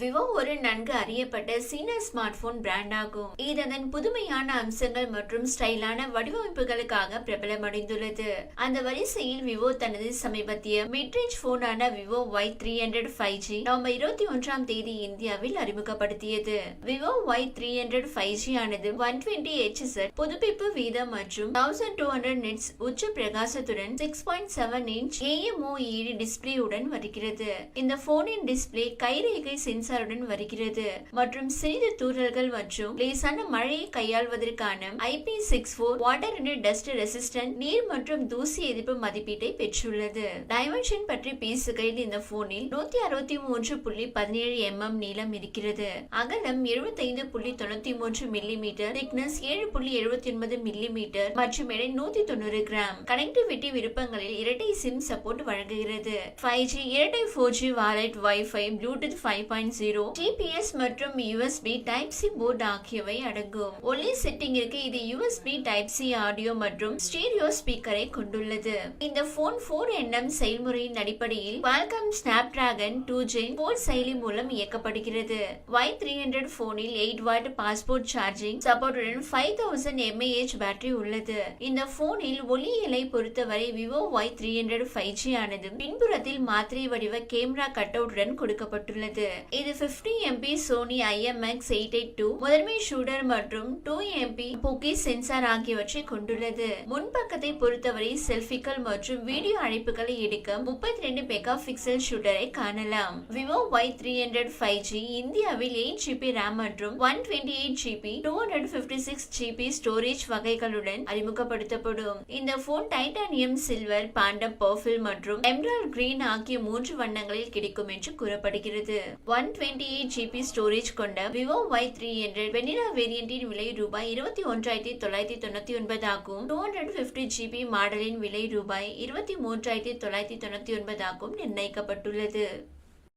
Vivo ஒரு நன்கு அறியப்பட்ட சீன ஸ்மார்ட் போன் பிராண்ட் ஆகும். இது அதன் புதுமையான அம்சங்கள் மற்றும் ஸ்டைலான வடிவமைப்புகளுக்காக பிரபலமடைந்துள்ளது. அந்த வரிசையில் விவோ தனது சமீபத்திய midrange போனான Vivo Y three hundred five G November இருபத்தி ஒன்றாம் தேதி இந்தியாவில் அறிமுகப்படுத்தியது. Vivo Y three hundred five G ஆனது ஒன் டுவெண்ட்டி செட் புதுப்பிப்பு வீதம் மற்றும் தௌசண்ட் டூ ஹண்ட்ரட் நெட்ஸ் உச்ச பிரகாசத்துடன் six point seven inch AMOLED டிஸ்பிளேயுடன் வருகிறது. இந்த போனின் டிஸ்பிளே கைரேகை சென்சாருடன் வருகிறது. மற்றும் சிறிது தூறல்கள் மற்றும் லேசான மழையை கையாள்வதற்கான IP six four water and dust resistant நீர் மற்றும் தூசி எதிர்ப்பு மதிப்பீட்டை பெற்றுள்ளது. டைமென்ஷன் பற்றி பேசுகையில் இந்த போனில் நூத்தி அறுபத்தி மூன்று புள்ளி பதினேழு எம்எம் நீளம் இருக்கிறது. அகலம் எழுபத்தைந்து புள்ளி தொண்ணூத்தி மூன்று மில்லி மீட்டர் திக்னஸ் ஏழு புள்ளி எழுபத்தி ஒன்பது மில்லி மீட்டர் மற்றும் எடை நூத்தி தொண்ணூறு கிராம். கனெக்டிவிட்டி விருப்பங்களில் இரட்டை சிம் சப்போர்ட் வழங்குகிறது. ஃபைவ் ஜி இரட்டை four G VoLTE WiFi Bluetooth five point zero GPS மற்றும் யூஎஸ்பி டைப் சி போர்டு ஆகியவை அடங்கும். ஒலி செட்டிங்கிற்கு இது யூஎஸ்பி டைப் சி ஆடியோ மற்றும் ஸ்டீரியோ ஸ்பீக்கரை கொண்டுள்ளது. இந்த போன் ஃபோர் என்எம் செயல்முறையின் அடிப்படையில் Qualcomm Snapdragon two gen four செயலி மூலம் இயக்கப்படுகிறது. ஒய் த்ரீ ஹண்ட்ரட் போனில் எயிட் வாட் பாஸ்போர்ட் சார்ஜிங் சப்போர்ட்டுடன் ஃபைவ் தௌசண்ட் எம்ஏஹெச் பேட்டரி உள்ளது. இந்த போனில் ஒளியியலை பொறுத்தவரை Vivo Y three hundred five G ஆனது பின்புறத்தில் மாத்திரை வடிவ கேமரா கட்டவுட்டுடன் கொடுக்கப்பட்டுள்ளது. இது 50 MP Sony IMX eight eight two முதன்மை ஷூட்டர் மற்றும் டூ எம்பி புக்கி சென்சார் ஆகியவற்றை கொண்டுள்ளது. முன்பக்கத்தை பொறுத்தவரை செல்ஃபிகள் மற்றும் வீடியோ அழைப்புகளை எடுக்க முப்பத்தி ரெண்டு மெகா பிக்சல் ஷூட்டரை காணலாம். Vivo Y three hundred five G இந்தியாவில் எயிட் ஜிபி ரேம் மற்றும் one twenty eight GB two hundred fifty six GB storage வகைகளுடன் அறிமுகப்படுத்தப்படும். இந்த phone titanium silver phantom purple மற்றும் எம்ரால் கிரீன் ஆகிய மூன்று வண்ணங்களில் கிடைக்கும் என்று கூறப்படுகிறது. One one twenty eight GB storage கொண்ட Vivo Y three hundred vanilla வேரியண்டின் விலை ரூபாய் இருபத்தி ஒன்றாயிரத்தி தொள்ளாயிரத்தி தொண்ணூத்தி ஒன்பது ஆகும். டூ ஹண்ட்ரட் பிப்டி ஜிபி மாடலின் விலை ரூபாய் இருபத்தி மூன்றாயிரத்தி தொள்ளாயிரத்தி தொண்ணூத்தி ஒன்பது ஆகும் நிர்ணயிக்கப்பட்டுள்ளது.